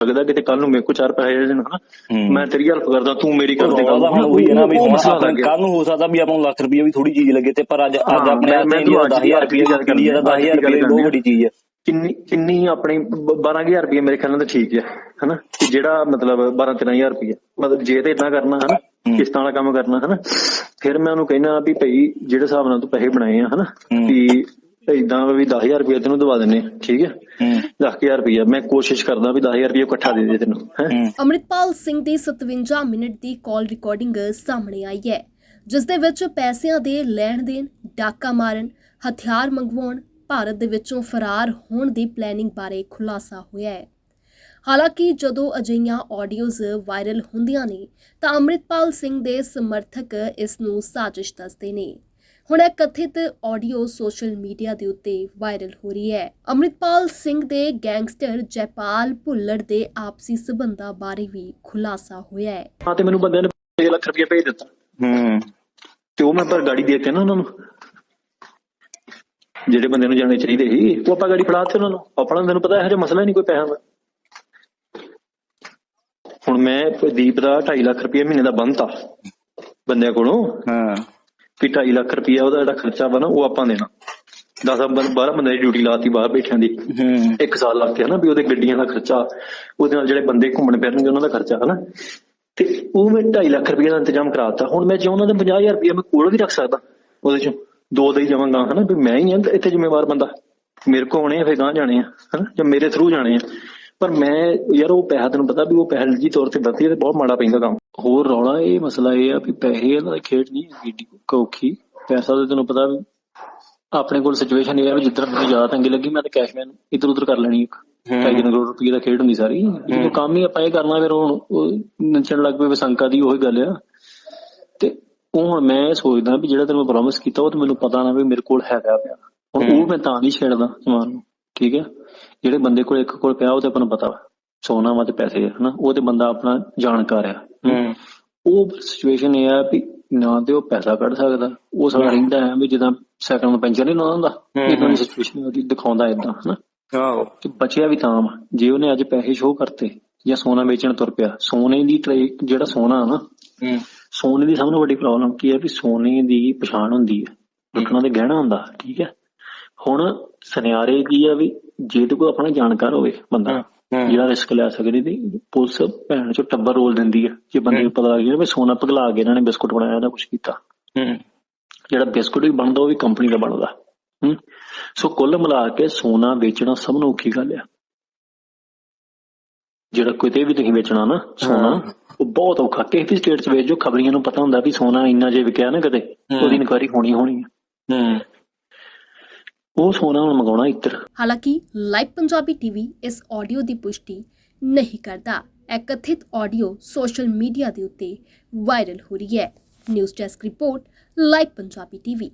ਲੱਗਦਾ ਕਿਤੇ ਕੱਲ ਨੂੰ ਮੇਰੇ ਕੋਲ ਚਾਰ ਪੈਸੇ ਆ ਜਾਣ ਹਨਾ ਹੂੰ। ਮੈਂ ਤੇਰੀ ਹੈਲਪ ਕਰਦਾ ਤੂੰ ਮੇਰੀ ਕਰ ਦੇ ਤਾਂ ਹੁਣ ਉਹੀ ਹੈ ਨਾ ਵੀ ਹੁਣ ਕੱਲ ਨੂੰ ਹੋ ਸਕਦਾ ਵੀ ਆਪਾਂ ਨੂੰ ਲੱਖ ਰੁਪਏ ਵੀ ਥੋੜੀ ਚੀਜ਼ ਲੱਗੇ ਤੇ ਪਰ ਅੱਜ ਅੱਜ ਹਾਂ, ਆਪਣੇ ਦਾ ਤੁਹਾਨੂੰ 10000 ਰੁਪਏ ਗੱਲ ਕਰਨੀ ਦਾ 10000 ਅੱਜ ਦੀ ਗੱਲ ਰੁਪਏ ਬਹੁਤ ਵੱਡੀ ਚੀਜ਼ ਹੈ। ਕਿੰਨੀ ਕਿੰਨੀ ਆਪਣੀ 12000 ਰੁਪਏ ਮੇਰੇ ਖਿਆਲ ਨਾਲ ਤਾਂ ਠੀਕ ਹੈ ਹਨਾ? ਕਿ ਜਿਹੜਾ ਮਤਲਬ 12 13000 ਰੁਪਏ ਮਤਲਬ ਜੇ ਤੇ ਇਦਾਂ ਕਰਨਾ ਹਨਾ? ਹੂੰ। ਕਿਸ਼ਤਾਂ ਵਾਲਾ ਕੰਮ ਕਰਨਾ ਹਨਾ? ਫਿਰ ਮੈਂ ਉਹਨੂੰ ਕਹਿਣਾ ਵੀ ਭਈ ਜਿਹੜੇ ਹਿਸਾਬ ਨਾਲ ਤੂੰ ਪੈਸੇ ਬਣਾਏ ਆ ਹਨਾ? ਹੂੰ। ਇਦਾਂ ਵੀ 10000 ਰੁਪਏ ਤੈਨੂੰ ਦਵਾ ਦਿੰਨੇ ਠੀਕ ਹੈ। ਹੂੰ 10000 ਰੁਪਏ ਮੈਂ ਕੋਸ਼ਿਸ਼ ਕਰਦਾ ਵੀ 10000 ਰੁਪਏ ਇਕੱਠਾ ਦੇ ਦੇ ਤੈਨੂੰ ਅੰਮ੍ਰਿਤਪਾਲ ਸਿੰਘ ਦੀ 57 ਮਿੰਟ ਦੀ ਕਾਲ ਰਿਕਾਰਡਿੰਗ ਸਾਹਮਣੇ ਆਈ ਹੈ ਜਿਸ ਦੇ ਵਿੱਚ ਪੈਸਿਆਂ ਦੇ ਲੈਣ ਦੇਣ ਡਾਕਾ ਮਾਰਨ ਹਥਿਆਰ ਮੰਗਵਾਉਣ ਭਾਰਤ ਦੇ ਵਿੱਚੋਂ ਫਰਾਰ ਹੋਣ ਦੀ ਪਲੈਨਿੰਗ ਬਾਰੇ ਖੁਲਾਸਾ ਹੋਇਆ ਹੈ। ਹਾਲਾਂਕਿ ਜਦੋਂ ਅਜਿਹੀਆਂ ਆਡੀਓਜ਼ ਵਾਇਰਲ ਹੁੰਦੀਆਂ ਨੇ ਤਾਂ ਅੰਮ੍ਰਿਤਪਾਲ ਸਿੰਘ ਦੇ ਸਮਰਥਕ ਇਸ ਨੂੰ ਸਾਜ਼ਿਸ਼ ਦੱਸਦੇ ਨੇ। ਹੁਣ ਇਹ ਕਥਿਤ ਆਡੀਓ ਸੋਸ਼ਲ ਮੀਡੀਆ ਦੇ ਉੱਤੇ ਵਾਇਰਲ ਹੋ ਰਹੀ ਹੈ। ਅੰਮ੍ਰਿਤਪਾਲ ਸਿੰਘ ਦੇ ਗੈਂਗਸਟਰ ਜੈਪਾਲ ਭੁੱਲਰ ਦੇ ਆਪਸੀ ਸਬੰਧਾਂ ਬਾਰੇ ਵੀ ਖੁਲਾਸਾ ਹੋਇਆ ਹੈ। ਹਾਂ ਤੇ ਮੈਨੂੰ ਬੰਦਿਆਂ ਨੇ 6 ਲੱਖ ਰੁਪਏ ਭੇਜ ਦਿੱਤਾ। ਹੂੰ। ਤੇ ਉਹ ਮੈਂ ਪਰ ਗਾੜੀ ਦੇ ਦਿੱਤੇ ਨਾ ਉਹਨਾਂ ਨੂੰ ਜਿਹੜੇ ਬੰਦੇ ਨੂੰ ਜਾਣੇ ਚਾਹੀਦੇ ਸੀ ਉਹ ਆਪਾਂ ਗਾੜੀ ਫੜਾ ਦਿੱਤੇ ਉਹਨਾਂ ਨੂੰ। ਆਪਣਾ ਤੈਨੂੰ ਪਤਾ ਇਹੋ ਜਿਹਾ ਮਸਲਾ ਨਹੀਂ ਕੋਈ ਪੈਸਾ ਦਾ ਹੁਣ ਮੈਂ ਦੀਪ ਦਾ 2.5 ਲੱਖ ਰੁਪਏ ਮਹੀਨੇ ਦਾ ਬੰਨਤਾ ਬੰਦਿਆਂ ਕੋਲੋਂ। ਹਾਂ। ਵੀ 2.5 ਲੱਖ ਰੁਪਏ ਉਹਦਾ ਜਿਹੜਾ ਖਰਚਾ ਵਾ ਨਾ ਉਹ ਆਪਾਂ ਦੇਣਾ। 10 12 ਬੰਦੇ ਦੀ ਡਿਊਟੀ ਲਾਤੀ ਬਾਹਰ ਬੈਠਿਆਂ ਦੀ। ਹੂੰ। ਇੱਕ ਸਾਲ ਲੱਗ ਗਿਆ ਨਾ ਵੀ ਉਹਦੇ ਗੱਡੀਆਂ ਦਾ ਖਰਚਾ ਉਹਦੇ ਨਾਲ ਜਿਹੜੇ ਬੰਦੇ ਘੁੰਮਣ ਫਿਰਨਗੇ ਉਹਨਾਂ ਦਾ ਖਰਚਾ ਹਨਾ? ਤੇ ਉਹ ਮੈਂ 2.5 ਲੱਖ ਰੁਪਏ ਦਾ ਇੰਤਜ਼ਾਮ ਕਰਾਤਾ। ਹੁਣ ਮੈਂ ਚਾਹੁੰਦਾ ਤਾਂ 50000 ਰੁਪਏ ਮੈਂ ਕੋਲ ਵੀ ਰੱਖ ਸਕਦਾ ਉਹਦੇ ਚੋਂ। ਦੋ ਦੇ ਹੀ ਜਾਵਾਂਗਾ ਹਨਾ? ਵੀ ਮੈਂ ਹੀ ਆ ਇੱਥੇ ਜ਼ਿੰਮੇਵਾਰ ਬੰਦਾ। ਮੇਰੇ ਕੋ ਆਉਣੇ ਆ ਫੇਰ ਗਾਂ ਜਾਣੇ ਆ ਹਨਾ? ਜਾਂ ਮੇਰੇ ਥਰੂ ਜਾਣੇ ਆ। ਪਰ ਮੈਂ ਯਾਰ ਉਹ ਪੈਸਾ ਤੈਨੂੰ ਪਤਾ ਵੀ ਉਹ ਪੈਸਾ ਜੀ ਤੌਰ ਤੇ ਵਰਤੀ ਤੇ ਬਹੁਤ ਮਾੜਾ ਪੈਂਦਾ ਕੰਮ। ਹੋਰ ਰੌਲਾ ਇਹ ਮਸਲਾ ਇਹ ਆ ਵੀ ਪੈਸੇ ਇਹਨਾਂ ਦੀ ਖੇਡ ਨਹੀਂ ਏਡੀ ਔਖੀ ਪੈਸਾ ਤਾਂ ਤੈਨੂੰ ਪਤਾ ਵੀ ਆਪਣੇ ਕੋਲ ਸਿਚੁਏਸ਼ਨ ਇਹ ਆ ਵੀ ਜਿੱਦਾਂ ਮੈਨੂੰ ਜ਼ਿਆਦਾ ਤੰਗੀ ਲੱਗੀ ਮੈਂ ਤਾਂ ਕੈਸ਼ਮੈਨ ਇਧਰ ਉਧਰ ਕਰ ਲੈਣੀ ਇੱਕ। ਤਿੰਨ ਕਰੋੜ ਰੁਪਏ ਦਾ ਖੇਡ ਹੁੰਦੀ ਸਾਰੀ। ਜਦੋਂ ਕੰਮ ਹੀ ਆਪਾਂ ਇਹ ਕਰਨਾ ਫਿਰ ਹੁਣ ਨੱਚਣ ਲੱਗ ਪਏ ਵਿਸੰਕਾ ਦੀ ਉਹੀ ਗੱਲ ਆ। ਤੇ ਉਹ ਹੁਣ ਮੈਂ ਸੋਚਦਾ ਵੀ ਜਿਹੜਾ ਤੈਨੂੰ ਪ੍ਰੋਮਿਸ ਕੀਤਾ ਉਹ ਤਾਂ ਮੈਨੂੰ ਪਤਾ ਨਾ ਵੀ ਮੇਰੇ ਕੋਲ ਹੈਗਾ ਪਿਆ। ਹੁਣ ਉਹ ਮੈਂ ਤਾਂ ਨਹੀਂ ਛੇੜਦਾ ਸਮਾਨ ਨੂੰ। ਠੀਕ ਹੈ? ਜਿਹੜੇ ਬੰਦੇ ਕੋਲ ਇੱਕ ਕੋਲ ਪਿਆ ਉਹ ਤੇ ਆਪਾਂ ਨੂੰ ਪਤਾ ਵਾ। ਸੋਨਾ ਵਾ ਤੇ ਪੈਸੇ ਆ ਹਨਾ? ਉਹ ਤੇ ਬੰਦਾ ਆਪਣਾ ਜਾਣਕਾਰ ਆ। ਉਹ ਸਿਚੁਏਸ਼ਨ ਇਹ ਆ ਵੀ ਨਾ ਤੇ ਉਹ ਪੈਸਾ ਕੱਢ ਸਕਦਾ। ਉਹ ਸਾਲਾ ਰਹਿੰਦਾ ਹੈ ਵੀ ਜਿੱਦਾਂ ਸਾਈਕਲ ਨੂੰ ਪੈਂਚਰ ਨਹੀਂ ਲਾਉਂਦਾ ਹੁੰਦਾ ਇਦਾਂ ਦੀ ਸਿਚੁਏਸ਼ਨ ਉਹਦੀ ਦਿਖਾਉਂਦਾ ਇਦਾਂ ਹਨਾ? ਆਹੋ। ਤੇ ਬਚਿਆ ਵੀ ਤਾਂ ਜੇ ਉਹਨੇ ਅੱਜ ਪੈਸੇ ਸ਼ੋਅ ਕਰਤੇ ਜਾਂ ਸੋਨਾ ਵੇਚਣ ਤੁਰ ਪਿਆ ਸੋਨੇ ਦੀ ਟਰੇ- ਜਿਹੜਾ ਸੋਨਾ ਨਾ ਸੋਨੇ ਦੀ ਸਭ ਤੋਂ ਵੱਡੀ ਪ੍ਰੋਬਲਮ ਕੀ ਹੈ ਵੀ ਸੋਨੇ ਦੀ ਪਛਾਣ ਹੁੰਦੀ ਹੈ। ਲੁੱਟਣਾ ਤੇ ਗਹਿਣਾ ਹੁੰਦਾ ਠੀਕ ਹੈ? ਹੁਣ ਸੁਨਿਆਰੇ ਕੀ ਆ ਵੀ ਜੇ ਤੇ ਕੋਈ ਆਪਣਾ ਜਾਣਕਾਰ ਹੋਵੇ ਬੰਦਾ। ਜਿਹੜਾ ਰਿਸਕ ਲੈ ਸਕਦੀ ਤੇ ਪੁਲਿਸ ਭੈਣ ਚੋਂ ਟੱਬਰ ਰੋਲ ਦਿੰਦੀ ਹੈ ਜੇ ਬੰਦੇ ਨੂੰ ਪਤਾ ਲੱਗ ਗਿਆ ਵੀ ਸੋਨਾ ਪਿਘਲਾ ਕੇ ਇਹਨਾਂ ਨੇ ਬਿਸਕੁਟ ਬਣਾਇਆ ਜਾਂ ਕੁਝ ਕੀਤਾ। ਹੂੰ ਜਿਹੜਾ ਬਿਸਕੁਟ ਵੀ ਬਣਦਾ ਉਹ ਵੀ ਕੰਪਨੀ ਦਾ ਬਣਦਾ। ਹੂੰ ਸੋ ਕੁੱਲ ਮਿਲਾ ਕੇ ਸੋਨਾ ਵੇਚਣਾ ਸਭ ਨੂੰ ਔਖੀ ਗੱਲ ਆ। ਜਿਹੜਾ ਕਿਤੇ ਵੀ ਤੁਸੀਂ ਵੇਚਣਾ ਨਾ ਸੋਨਾ ਉਹ ਬਹੁਤ ਔਖਾ। ਕਿਸੇ ਵੀ ਸਟੇਟ 'ਚ ਵੇਚ ਜੋ ਖਬਰੀਆਂ ਨੂੰ ਪਤਾ ਹੁੰਦਾ ਵੀ ਸੋਨਾ ਇੰਨਾ ਜੇ ਵਿਕਿਆ ਨਾ ਕਦੇ। ਉਹਦੀ ਇਨਕੁਆਇਰੀ ਹੋਣੀ ਹੋਣੀ ਆ। ਹੂੰ ਉਹ ਸੋਨਾ ਹੁਣ ਮੰਗਾਉਣਾ ਇੱਧਰ। ਹਾਲਾਂਕਿ ਲਾਈਵ ਪੰਜਾਬੀ ਟੀਵੀ ਇਸ ਆਡੀਓ ਦੀ ਪੁਸ਼ਟੀ ਨਹੀਂ ਕਰਦਾ। ਇਹ ਕਥਿਤ ਆਡੀਓ ਸੋਸ਼ਲ ਮੀਡੀਆ ਦੇ ਉੱਤੇ ਵਾਇਰਲ ਹੋ ਰਹੀ ਹੈ। News desk report Live Punjabi TV.